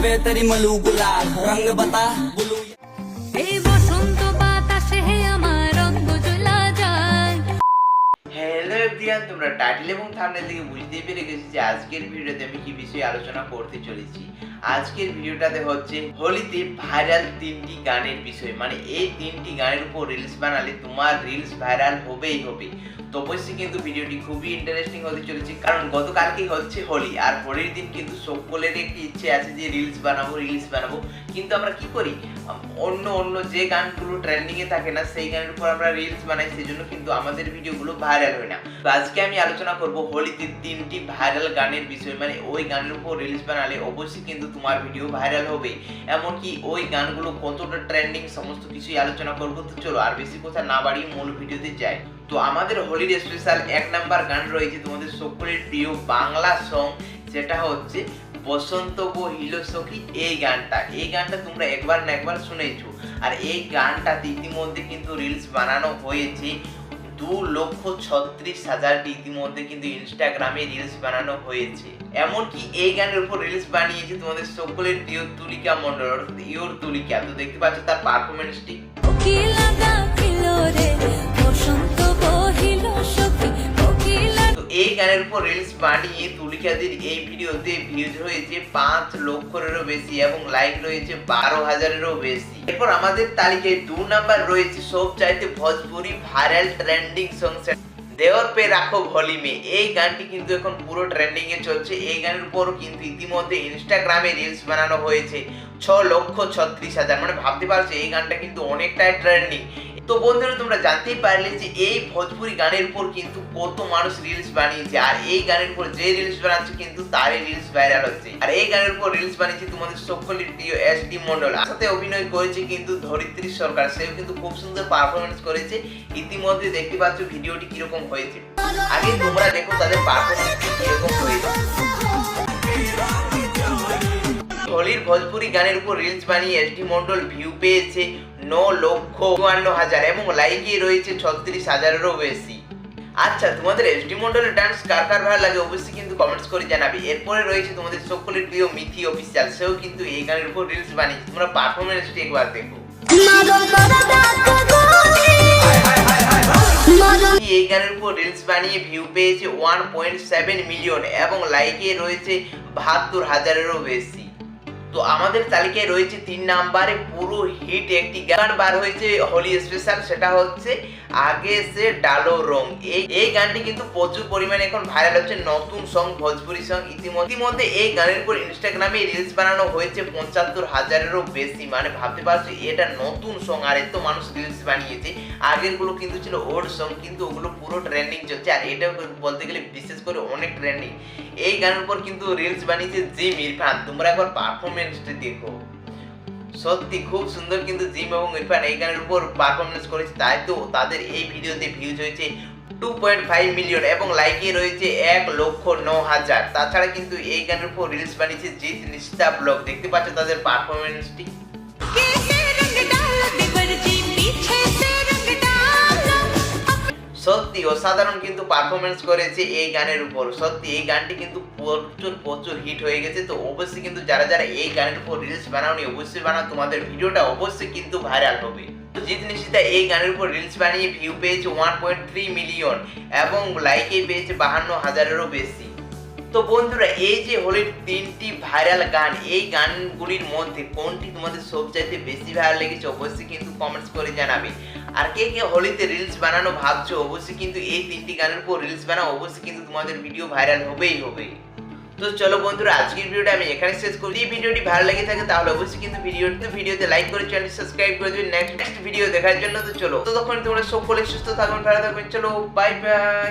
টিপে তারি মলু গুলাল রঙ বাতা। বুলু এই বসন্ত বাতাসে হে আমার জ্বলা যায়। হ্যালো তোমরা টাইটেল এবং থাম্বনেল থেকে পেরে গেছি যে আজকের ভিডিওতে আমি কি বিষয়ে আলোচনা করতে চলেছি। আজকের ভিডিওটাতে হচ্ছে হোলিতে ভাইরাল তিনটি গানের বিষয়। মানে এই তিনটি গানের উপর রিলস বানালে তোমার রিলস ভাইরাল হবেই হবে তো অবশ্যই কিন্তু ভিডিওটি খুবই ইন্টারেস্টিং হতে চলেছে। কারণ গতকালকেই হচ্ছে হোলি, আর হোলির দিন কিন্তু সকলের একটি ইচ্ছে আছে যে রিলস বানাবো রিলস বানাবো। কিন্তু আমরা কি করি? অন্য অন্য যে গানগুলো ট্রেন্ডিং এ থাকে না, সেই গানের উপর আমরা রিলস বানাই সেই জন্য কিন্তু আমাদের ভিডিওগুলো ভাইরাল হয় না। তো আজকে আমি আলোচনা করব হোলিতে তিনটি ভাইরাল গানের বিষয় মানে ওই গানের উপর রিলস বানালে অবশ্যই কিন্তু তোমার ভিডিও ভাইরাল হবে। এমনকি ওই গানগুলো কতটা ট্রেন্ডিং সমস্ত কিছুই আলোচনা করব। তো চলো, আর বেশি কথা না বাড়িয়ে মূল ভিডিওতে যাই। তো আমাদের হোলির স্পেশাল এক নাম্বার গান রয়েছে তোমাদের সকলের প্রিয় বাংলা সং যেটা হচ্ছে বসন্ত গো হিলো সখী, এই গানটা। এই গানটা তোমরা একবার না একবার শুনেছো। আর এই গানটা ইতিমধ্যে কিন্তু রিলস বানানো হয়েছে। দু লক্ষ ছত্রিশ হাজারটি ইতিমধ্যে কিন্তু ইনস্টাগ্রামে রিলস বানানো হয়েছে। এমনকি এই গানের উপর রিলস বানিয়েছে তোমাদের সকলের প্রিয় তুলিকা মন্ডল অর্থাৎ তুলিকা। তো দেখতে পাচ্ছ তার পারফরমেন্সটি গানের উপর রিলস বানিয়ে তুলিকাদের এই ভিডিওতে ভিউজ হয়েছে পাঁচ লক্ষেরও বেশি এবং লাইক রয়েছে বারো হাজারেরও বেশি। এরপর আমাদের তালিকায় দু নাম্বার রয়েছে সব চাইতে ভোজপুরি ভাইরাল ট্রেন্ডিং সং দেওয়ার পে রাখো ভলিমে এই গানটি কিন্তু এখন পুরো ট্রেন্ডিং এ চলছে। এই গানের উপরও কিন্তু ইতিমধ্যে ইনস্টাগ্রামে রিলস বানানো হয়েছে। ছ লক্ষ ছত্রিশ হাজার। মানে ভাবতে পারছ, এই গানটা কিন্তু অনেকটাই ট্রেন্ডিং তো বন্ধুরা, তোমরা জানতেই পারলে যে এই ভোজপুরি গানের উপর কিন্তু কত মানুষ রিলস বানিয়েছে। আর এই গানের উপর যে রিলস বানাচ্ছে কিন্তু তারই রিলস ভাইরাল হচ্ছে। আর এই গানের উপর রিলস বানিয়েছে তোমাদের সকলের প্রিয় এস ডি মন্ডল। সাথে অভিনয় করেছে কিন্তু ধরিত্রী সরকার। সেও কিন্তু খুব সুন্দর পারফরমেন্স করেছে। ইতিমধ্যে দেখতে পাচ্ছ ভিডিওটি কীরকম হয়েছে। আগে তোমরা দেখো তাদের পারফরমেন্স কীরকম হয়েছে। হোলির ভোজপুরি গানের উপর রিলস বানিয়ে এসডি মন্ডল ভিউ পেয়েছে ন লক্ষ চুয়ান্ন হাজার এবং লাইকে রয়েছে ছত্রিশ হাজারেরও বেশি। আচ্ছা তোমাদের এসডি মন্ডলের ডান্স কার কার ভালো লাগে অবশ্যই কিন্তু কমেন্টস করে জানাবে। এরপরে রয়েছে তোমাদের সকলের প্রিয় মিথি অফিসিয়াল সেও কিন্তু এই গানের উপর রিলস বানিয়েছে। তোমরা পারফরমেন্সটি একবার দেখো। এই গানের উপর রিলস বানিয়ে ভিউ পেয়েছে ওয়ান পয়েন্ট সেভেন মিলিয়ন এবং লাইকে রয়েছে বাহাত্তর হাজারেরও বেশি। তো আমাদের তালিকায় রয়েছে তিন নাম্বারে পুরো হিট একটি গান বার হয়েছে হোলি স্পেশাল সেটা হচ্ছে আগে সে ডালো রং। এই এই গানটি কিন্তু প্রচুর পরিমাণে এখন ভাইরাল হচ্ছে নতুন সং ভোজপুরি সং ইতিমধ্যে। এই গানের উপর ইনস্টাগ্রামে রিলস বানানো হয়েছে পঁচাত্তর হাজারেরও বেশি। মানে ভাবতে পারছ, এটা নতুন সং আর এত মানুষ রিলস বানিয়েছে। আগেরগুলো কিন্তু ছিল ওল্ড সং কিন্তু ওগুলো পুরো ট্রেন্ডিং চলছে, আর এটা বলতে গেলে বিশেষ করে অনেক ট্রেন্ডিং এই গানের উপর কিন্তু রিলস বানিয়েছে জিম ইরফান তোমরা একবার পারফরমেন্সটা দেখো। সত্যি খুব সুন্দর কিন্তু জিম এবং ইরফান এই গানের উপর পারফরমেন্স করেছে, তাই তো? তাদের এই ভিডিওতে ভিউজ হয়েছে টু পয়েন্ট ফাইভ মিলিয়ন এবং লাইকে রয়েছে এক লক্ষ ন হাজার। তাছাড়া কিন্তু এই গানের উপর রিলস বানিয়েছে জিৎ নিস্তা ব্লগ। দেখতে পাচ্ছ তাদের পারফরমেন্সটি অসাধারণ কিন্তু পারফরমেন্স করেছে এই গানের উপর। সত্যি, এই গানটি কিন্তু প্রচুর প্রচুর হিট হয়ে গেছে। তো অবশ্যই কিন্তু যারা যারা এই গানের উপর রিলস বানাওনি, অবশ্যই বানাও। তোমাদের ভিডিওটা অবশ্যই কিন্তু ভাইরাল হবে। তো জিৎ নিশিতা এই গানের উপর রিলস বানিয়ে ভিউ পেয়েছে ওয়ান পয়েন্ট থ্রি মিলিয়ন এবং লাইকে পেয়েছে বাহান্ন হাজারেরও বেশি। তো বন্ধুরা, এই যে হোলির তিনটি ভাইরাল গান, এই গানগুলির মধ্যে কোনটি তোমাদের সবচাইতে বেশি ভালো লেগেছে অবশ্যই কিন্তু কমেন্টস করে জানাবে। আর কে কে হোলিতে রিলস বানানো ভাবছ অবশ্যই কিন্তু এই তিনটি গানের উপর রিলস বানাও, অবশ্যই কিন্তু তোমাদের ভিডিও ভাইরাল হবেই হবে। তো চলো বন্ধুরা, আজকের ভিডিওটা আমি এখানে শেষ করি যদি ভিডিওটি ভালো লেগে থাকে তাহলে অবশ্যই কিন্তু ভিডিওটি ভিডিওতে লাইক করে চ্যানেল সাবস্ক্রাইব করে দেবেন নেক্সট ভিডিও দেখার জন্য তো চলো। ততক্ষণ তোমরা সকলে সুস্থ থাকবেন ভালো থাকবেন চলো বাই বাই